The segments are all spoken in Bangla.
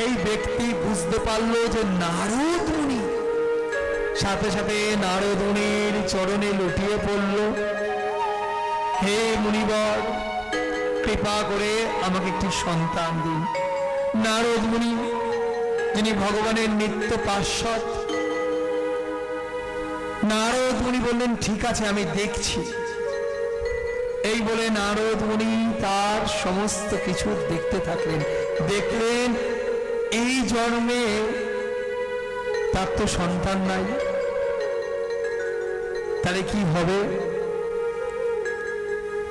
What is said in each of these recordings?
সেই ব্যক্তি বুঝতে পারল যে নারদ মুনি সাথে সাথে নারদ মুনির চরণে লুটিয়ে পড়ল। হে মুনিবর, কৃপা করে আমাকে একটি সন্তান দিন। নারদ মুনি যিনি ভগবানের নিত্য পার্শ্বদ। নারদ মুনি বললেন, ঠিক আছে, আমি দেখছি। এই বলে নারদ মুনি তার সমস্ত কিছু দেখতে থাকলেন। দেখলেন এই জন্মে তার তো সন্তান নাই। তাহলে কি হবে?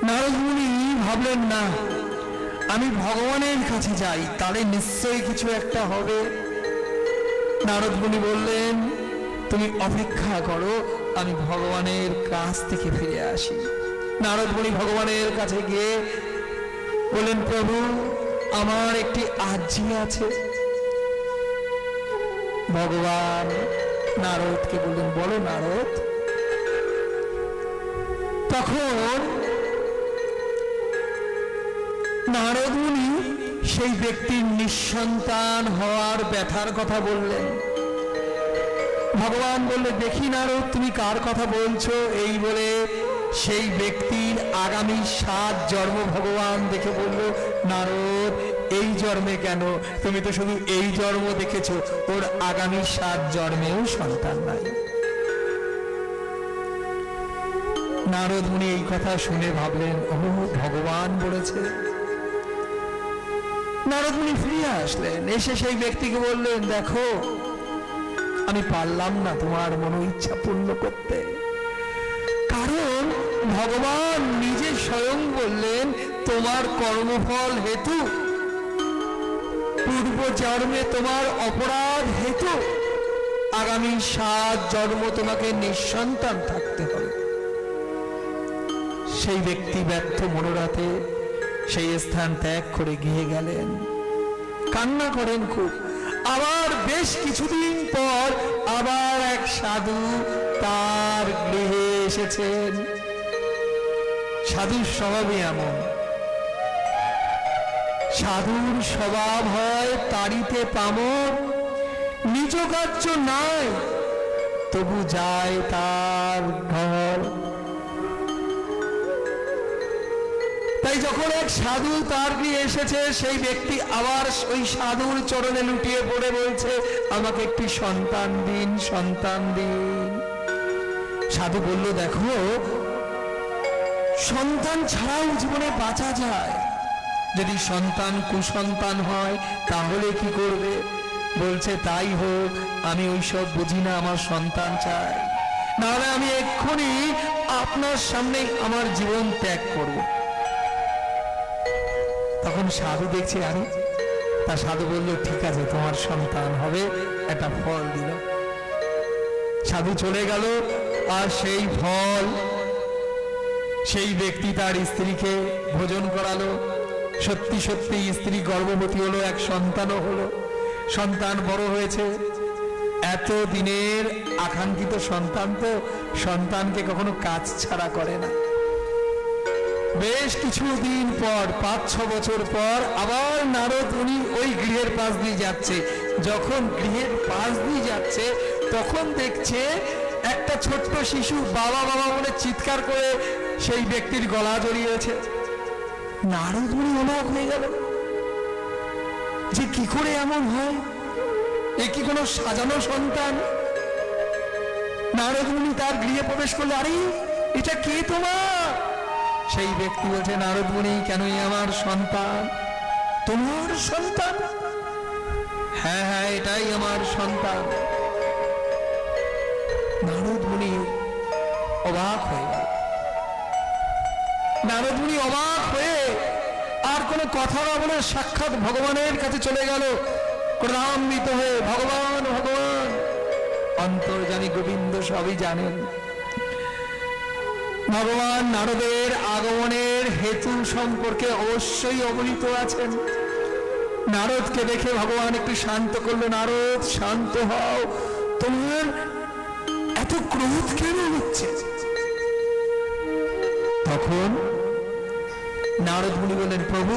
নারদ মুনি ভাবলেন, না, আমি ভগবানের কাছে যাই, তাহলে নিশ্চয়ই কিছু একটা হবে। নারদ মুনি বললেন, তুমি অপেক্ষা করো, আমি ভগবানের কাছ থেকে ফিরে আসি। নারদ মুনি ভগবানের কাছে গিয়ে বললেন, প্রভু, আমার একটি আর্জি আছে। ভগবান নারদকে বললেন, বলো নারদ। তখন নারদ মুনি সেই ব্যক্তির নিঃসন্তান হওয়ার ব্যথার কথা বললেন। ভগবান বললে দেখি নারদ, তুমি কার কথা বলছো? এই বলে সেই ব্যক্তির আগামী সাত জন্ম ভগবান দেখে বলল, নারদ এই জন্মে কেন? তুমি তো শুধু এই জন্ম দেখেছ, ওর আগামী সাত জন্মেও সন্তান নাই। নারদ মুনি এই কথা শুনে ভাবলেন ও ভগবান বলেছে। নারদ মুনি ফিরে আসলেন, এসে সেই ব্যক্তিকে বললেন, দেখো, আমি পারলাম না তোমার মনো ইচ্ছা পূর্ণ করতে। কারণ ভগবান নিজে স্বয়ং বললেন, তোমার কর্মফল হেতু পূর্ব জন্মে তোমার অপরাধ হেতু আগামী সাত জন্ম তোমাকে নিঃসন্তান থাকতে হবে। সেই ব্যক্তি ব্যর্থ মনোরাতে সেই স্থান ত্যাগ করে গিয়ে গেলেন। কান্না করেন খুব। আবার বেশ কিছুদিন পর আবার এক সাধু তার গৃহে এসেছেন। সাধুর স্বভাবই এমন। সাধুর স্বভাব হয় তাড়িতে পামর নিজ কার্য নাই, তবু যায় তার ঘর। তাই যখন এক সাধু তার গৃহে এসেছে, সেই ব্যক্তি আবার ওই সাধুর চরণে লুটিয়ে পড়ে বলছে, আমাকে একটি সন্তান দিন সন্তান দিন। সাধু বলল, দেখো, সন্তান ছাড়াও জীবনে বাঁচা যায়। যদি সন্তান কুসন্তান হয়, তাহলে কি করবে? বলছে, তাই হোক, আমি ওইসব বুঝি না, আমার সন্তান চাই নাহলে আমি এক্ষুনি আপনার সামনেই আমার জীবন ত্যাগ করব। তখন সাধু দেখছে, আরে, তা সাধু বলল, ঠিক আছে, তোমার সন্তান হবে, একটা ফল দিল। সাধু চলে গেল, আর সেই ফল, সেই ব্যক্তি তার স্ত্রীকে ভোজন করালো। সত্যি সত্যি, স্ত্রী গর্ভবতী হলো, এক সন্তানও হলো। সন্তান বড় হয়েছে। এত দিনের আকাঙ্ক্ষিত সন্তান তো সন্তানকে কখনো কাজ ছাড়া করে না। বেশ কিছুদিন পর, পাঁচ, ছ বছর পর, আবার নারদ উনি ওই গৃহের পাশ দিয়ে যাচ্ছে। যখন গৃহের পাশ দিয়ে যাচ্ছে, তখন দেখছে একটা ছোট্ট শিশু বাবা বাবা বলে চিৎকার করে সেই ব্যক্তির গলা জড়িয়েছে নারদ উনি অবাক হয়ে গেল। যে কি করে এমন হয়? এ কি কোনো সাজানো সন্তান? নারদ মুনি তার গৃহে প্রবেশ করলে, আরে, এটা কে তোমার? সেই ব্যক্তি বলছে নারদ মুনি কেনই আমার সন্তান? তোমার সন্তান? হ্যাঁ হ্যাঁ এটাই আমার সন্তান। নারদ মুনি অবাক হয়ে গেল নারদ মুনি অবাক হয়ে আর কোনো কথা না বলে সাক্ষাৎ ভগবানের কাছে চলে গেল। ক্রধান্বিত হয়ে, ভগবান ভগবান অন্তর্জামী গোবিন্দ সবই জানেন ভগবান নারদের আগমনের হেতু সম্পর্কে অবশ্যই অবহিত আছেন। নারদকে দেখে ভগবান একটু শান্ত করল, নারদ, শান্ত হও। তোমার এত ক্রোধ কেন হচ্ছে? তখন নারদ মুনি বললেন, প্রভু,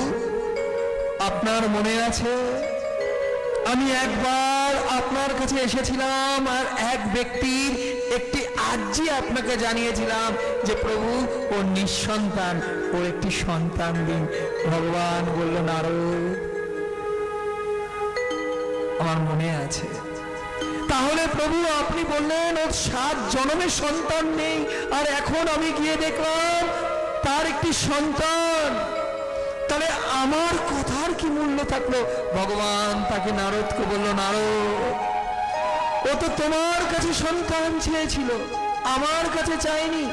আপনার মনে আছে? আমি একবার আপনার কাছে এসেছিলাম আর এক ব্যক্তির একটি আর্জি আপনাকে জানিয়েছিলাম যে, প্রভু, ও নিঃসন্তান, ওর একটি সন্তান দিন। ভগবান বলল, নারদ, আমার মনে আছে তাহলে প্রভু, আপনি বললেন, ওর সাত জনমের সন্তান নেই, আর এখন আমি গিয়ে দেখলাম তার একটি সন্তান। তাহলে আমার কথার কি মূল্য থাকল? ভগবান তাকে নারদকে বলল, নারদ, ও তো তোমার কাছে সন্তান চেয়েছিল, আমার কাছে চাইনি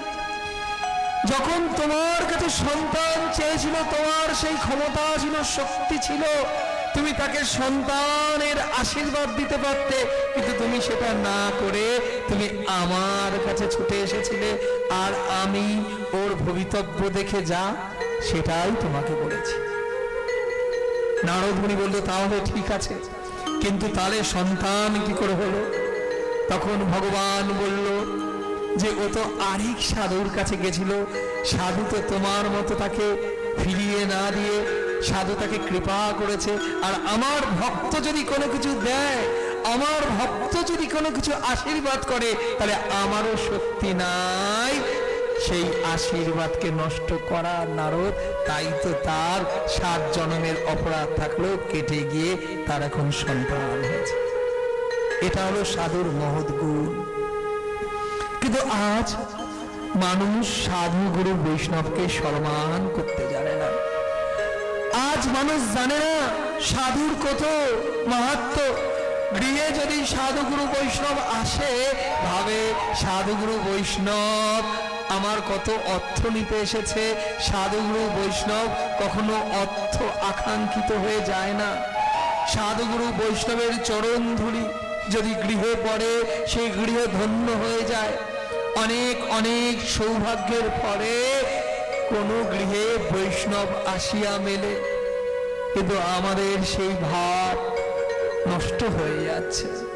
যখন তোমার কাছে সন্তান চেয়েছিল, তোমার সেই ক্ষমতা ছিল, শক্তি ছিল তুমি তাকে সন্তানের আশীর্বাদ দিতে পারতে, কিন্তু তুমি সেটা না করে তুমি আমার কাছে ছুটে এসেছিলে, আর আমি ওর ভবিতব্য দেখে যা, সেটাই তোমাকে বলেছি। নারদ বলল, তাহলে ঠিক আছে। কিন্তু তাহলে সন্তান কি করে হলো? তখন ভগবান বলল, যে ও তো আরেক সাধুর কাছে গেছিল, সাধু তো তোমার মতো তাকে ফিরিয়ে না দিয়ে সাধু তাকে কৃপা করেছে। আর আমার ভক্ত যদি কোনো কিছু দেয়, আমার ভক্ত যদি কোনো কিছু আশীর্বাদ করে, তাহলে আমারও শক্তি নাই। সেই আশীর্বাদকে নষ্ট করা নারদ, তাই তো তার সাত জনমের অপরাধ থাকলেও কেটে গিয়ে তার এখন সন্তান হয়েছে। এটা হলো সাধুর মহৎ গুণ। কিন্তু আজ মানুষ সাধু গুরু বৈষ্ণবকে সম্মান করতে জানে না। আজ মানুষ জানে না সাধুর কত মাহাত্ম। গৃহে যদি সাধুগুরু বৈষ্ণব আসে, ভাবে, সাধুগুরু বৈষ্ণব, আমার কত অর্থ নিতে এসেছে। সাধুগুরু বৈষ্ণব কখনো অর্থ আকাঙ্ক্ষিত হয়ে যায় না। সাধুগুরু বৈষ্ণবের চরণ ধুলি যদি গৃহে পড়ে, সেই গৃহ ধন্য হয়ে যায়। অনেক অনেক সৌভাগ্যের পরে কোনো গৃহে বৈষ্ণব আসিয়া মেলে। কিন্তু আমাদের সেই ভাব নষ্ট হয়ে যাচ্ছে।